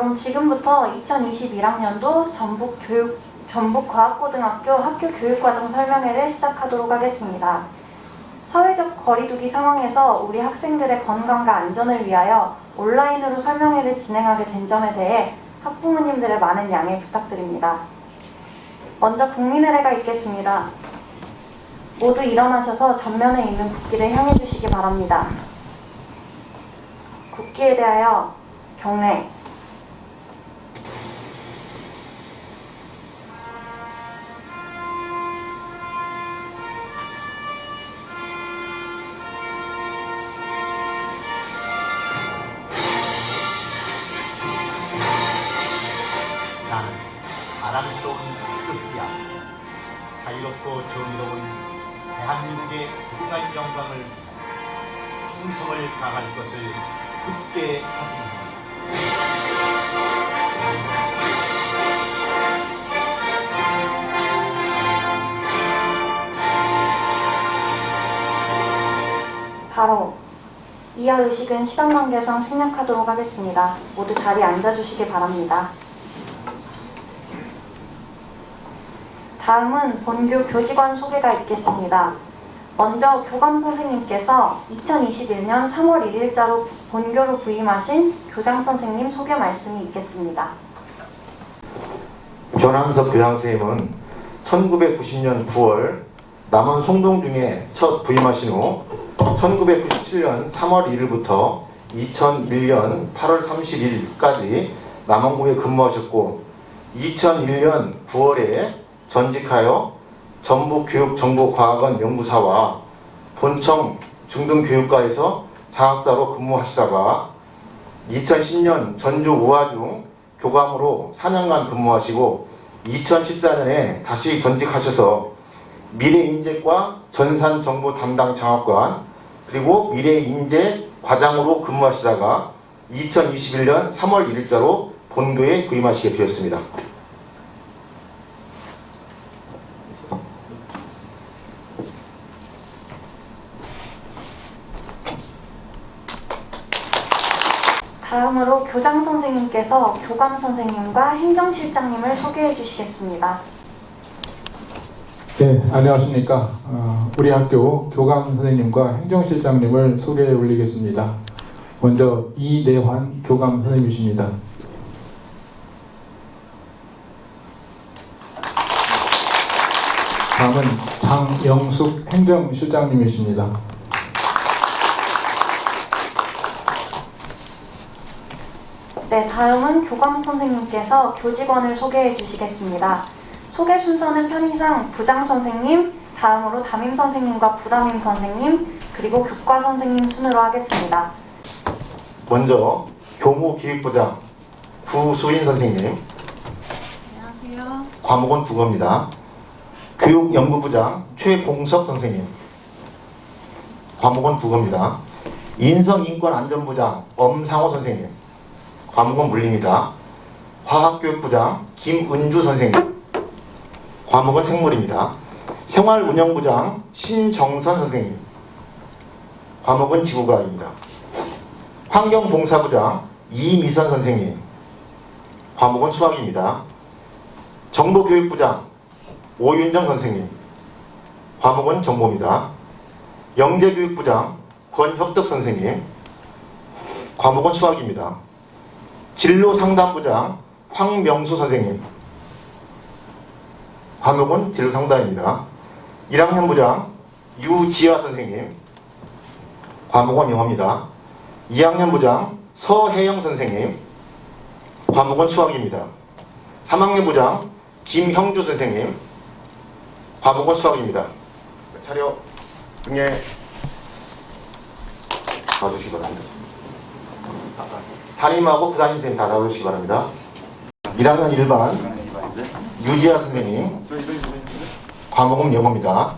그럼 지금부터 2021학년도 전북 교육 전북과학고등학교 학교 교육과정 설명회를 시작하도록 하겠습니다. 사회적 거리두기 상황에서 우리 학생들의 건강과 안전을 위하여 온라인으로 설명회를 진행하게 된 점에 대해 학부모님들의 많은 양해 부탁드립니다. 먼저 국민의례가 있겠습니다. 모두 일어나셔서 전면에 있는 국기를 향해 주시기 바랍니다. 국기에 대하여 경례. 자유롭고 정의로운 대한민국의 국가의 영광을 충성을 다할 것을 굳게 다짐한다. 바로 이하 의식은 시간 관계상 생략하도록 하겠습니다. 모두 자리에 앉아주시기 바랍니다. 다음은 본교 교직원 소개가 있겠습니다. 먼저 교감 선생님께서 2021년 3월 1일자로 본교로 부임하신 교장 선생님 소개 말씀이 있겠습니다. 조남석 교장 선생님은 1990년 9월 남원 송동중에 첫 부임하신 후 1997년 3월 1일부터 2001년 8월 31일까지 남원구에 근무하셨고 2001년 9월에 전직하여 전북교육정보과학원 연구사와 본청 중등교육과에서 장학사로 근무하시다가 2010년 전주 우화중 교감으로 4년간 근무하시고 2014년에 다시 전직하셔서 미래인재과 전산정보 담당 장학관 그리고 미래인재 과장으로 근무하시다가 2021년 3월 1일자로 본교에 부임하시게 되었습니다. 다음으로 교장 선생님께서 교감 선생님과 행정실장님을 소개해 주시겠습니다. 네, 안녕하십니까. 어, 우리 학교 교감 선생님과 행정실장님을 소개해 올리겠습니다. 먼저 이내환 교감 선생님이십니다. 다음은 장영숙 행정실장님이십니다. 네, 다음은 교감 선생님께서 교직원을 소개해 주시겠습니다. 소개 순서는 편의상 부장 선생님, 다음으로 담임 선생님과 부담임 선생님, 그리고 교과 선생님 순으로 하겠습니다. 먼저 교무기획부장 구수인 선생님 안녕하세요. 과목은 국어입니다. 교육연구부장 최봉석 선생님. 과목은 국어입니다. 인성인권안전부장 엄상호 선생님. 과목은 물리입니다. 과학교육부장 김은주 선생님. 과목은 생물입니다. 생활운영부장 신정선 선생님. 과목은 지구과학입니다. 환경봉사부장 이미선 선생님. 과목은 수학입니다. 정보교육부장 오윤정 선생님. 과목은 정보입니다. 영재교육부장 권혁덕 선생님. 과목은 수학입니다. 진로상담부장 황명수 선생님. 과목은 진로상담입니다. 1학년 부장 유지아 선생님. 과목은 영어입니다. 2학년 부장 서혜영 선생님. 과목은 수학입니다. 3학년 부장 김형주 선생님. 과목은 수학입니다. 차려 등에 나와주시기 바랍니다. 담임하고 부담임 선생님 다 나와주시기 바랍니다. 1학년 1반 유지아 선생님. 과목은 영어입니다.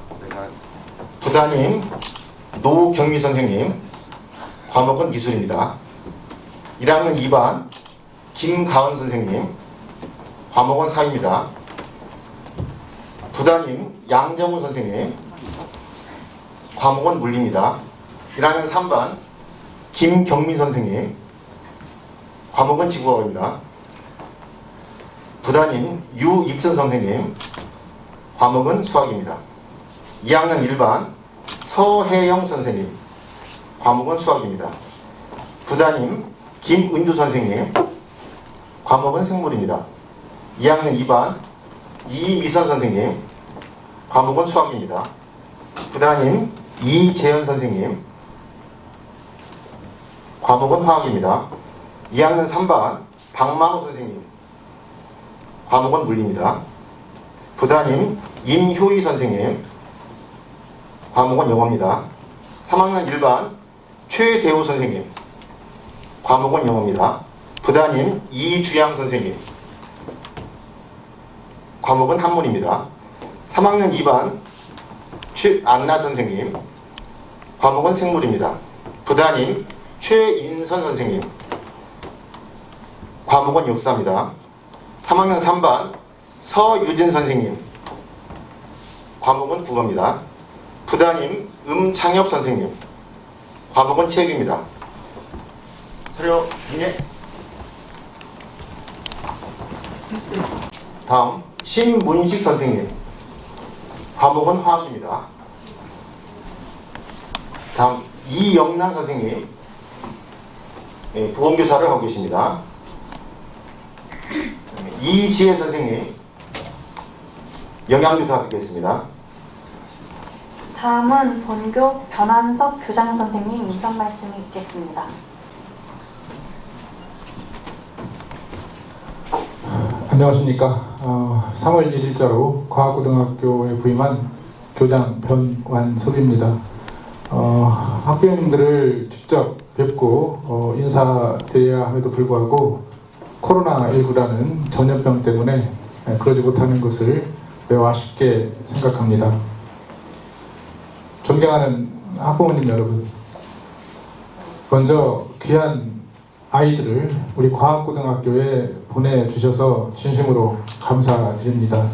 부담임 노경미 선생님. 과목은 미술입니다. 1학년 2반 김가은 선생님. 과목은 사입니다. 부담임 양정훈 선생님. 과목은 물리입니다. 1학년 3반 김경민 선생님. 과목은 지구과학입니다. 부담임 유익선 선생님 과목은 수학입니다. 2학년 1반 서혜영 선생님 과목은 수학입니다. 부담임 김은주 선생님 과목은 생물입니다. 2학년 2반 이미선 선생님 과목은 수학입니다. 부담임 이재현 선생님 과목은 화학입니다. 2학년 3반 박만호 선생님 과목은 물리입니다. 부담임 임효희 선생님 과목은 영어입니다. 3학년 1반 최대우 선생님 과목은 영어입니다. 부담임 이주양 선생님 과목은 한문입니다. 3학년 2반 최안나 선생님 과목은 생물입니다. 부담임 최인선 선생님 과목은 역사입니다. 3학년 3반 서유진 선생님 과목은 국어입니다. 부담임 음창엽 선생님 과목은 체육입니다. 차려 예. 다음 신문식 선생님 과목은 화학입니다. 다음 이영란 선생님 예, 보험교사를 하고 계십니다. 이지혜 선생님 영양교사 하겠습니다. 다음은 본교 변환석 교장 선생님 인사 말씀이 있겠습니다. 안녕하십니까. 어, 3월 1일자로 과학고등학교에 부임한 교장 변완섭입니다. 어, 학부모님들을 직접 뵙고 어, 인사드려야 함에도 불구하고 코로나19라는 전염병 때문에 예, 그러지 못하는 것을 매우 아쉽게 생각합니다. 존경하는 학부모님 여러분, 먼저 귀한 아이들을 우리 과학고등학교에 보내주셔서 진심으로 감사드립니다.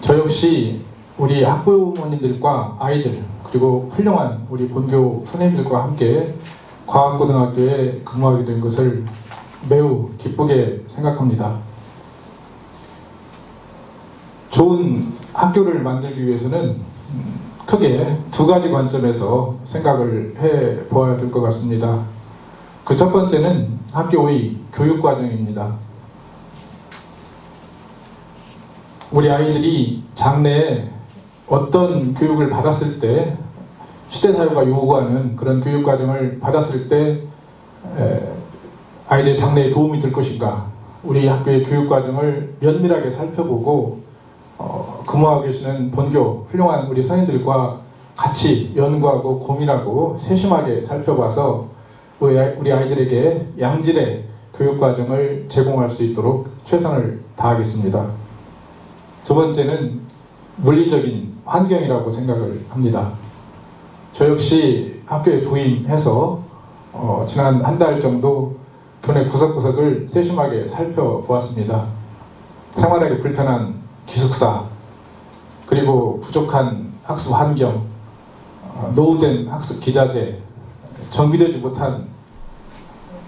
저 역시 우리 학부모님들과 아이들 그리고 훌륭한 우리 본교 선생님들과 함께 과학고등학교에 근무하게 된 것을 매우 기쁘게 생각합니다. 좋은 학교를 만들기 위해서는 음, 크게 두 가지 관점에서 생각을 해 보아야 될 것 같습니다. 그 첫 번째는 학교의 교육 과정입니다. 우리 아이들이 장래에 어떤 교육을 받았을 때 시대 사회가 요구하는 그런 교육 과정을 받았을 때 에, 아이들 장래에 도움이 될 것인가 우리 학교의 교육 과정을 면밀하게 살펴보고 어, 근무하고 계시는 본교 훌륭한 우리 선생님들과 같이 연구하고 고민하고 세심하게 살펴봐서 우리 아이- 우리 아이들에게 양질의 교육 과정을 제공할 수 있도록 최선을 다하겠습니다. 두 번째는 물리적인 환경이라고 생각을 합니다. 저 역시 학교에 부임해서 어, 지난 한 달 정도 교내 구석구석을 세심하게 살펴보았습니다. 생활하기 불편한 기숙사, 그리고 부족한 학습 환경, 어, 노후된 학습 기자재, 정비되지 못한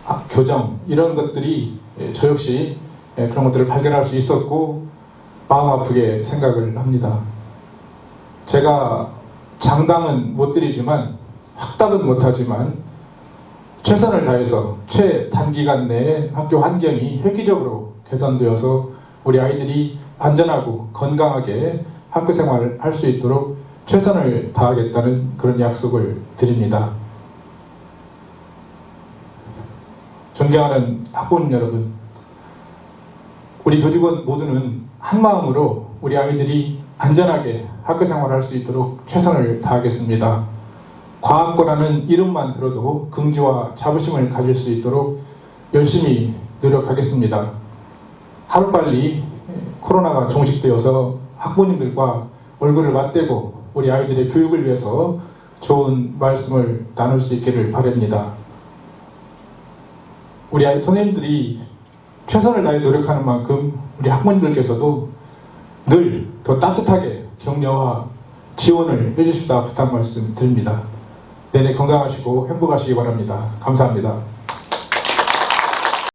학- 교정 이런 것들이 예, 저 역시 예, 그런 것들을 발견할 수 있었고 마음 아프게 생각을 합니다. 제가 장담은 못 드리지만 확답은 못하지만 최선을 다해서 최단기간 내에 학교 환경이 획기적으로 개선되어서 우리 아이들이 안전하고 건강하게 학교 생활을 할 수 있도록 최선을 다하겠다는 그런 약속을 드립니다. 존경하는 학부모님 여러분, 우리 교직원 모두는 한 마음으로 우리 아이들이 안전하게 학교 생활을 할 수 있도록 최선을 다하겠습니다. 과학고라는 이름만 들어도 긍지와 자부심을 가질 수 있도록 열심히 노력하겠습니다. 하루빨리 코로나가 종식되어서 학부모님들과 얼굴을 맞대고 우리 아이들의 교육을 위해서 좋은 말씀을 나눌 수 있기를 바랍니다. 우리 아이 선생님들이 최선을 다해 노력하는 만큼 우리 학부모님들께서도 늘 더 따뜻하게 격려와 지원을 해주십사 부탁 말씀 드립니다. 내내 건강하시고 행복하시기 바랍니다. 감사합니다.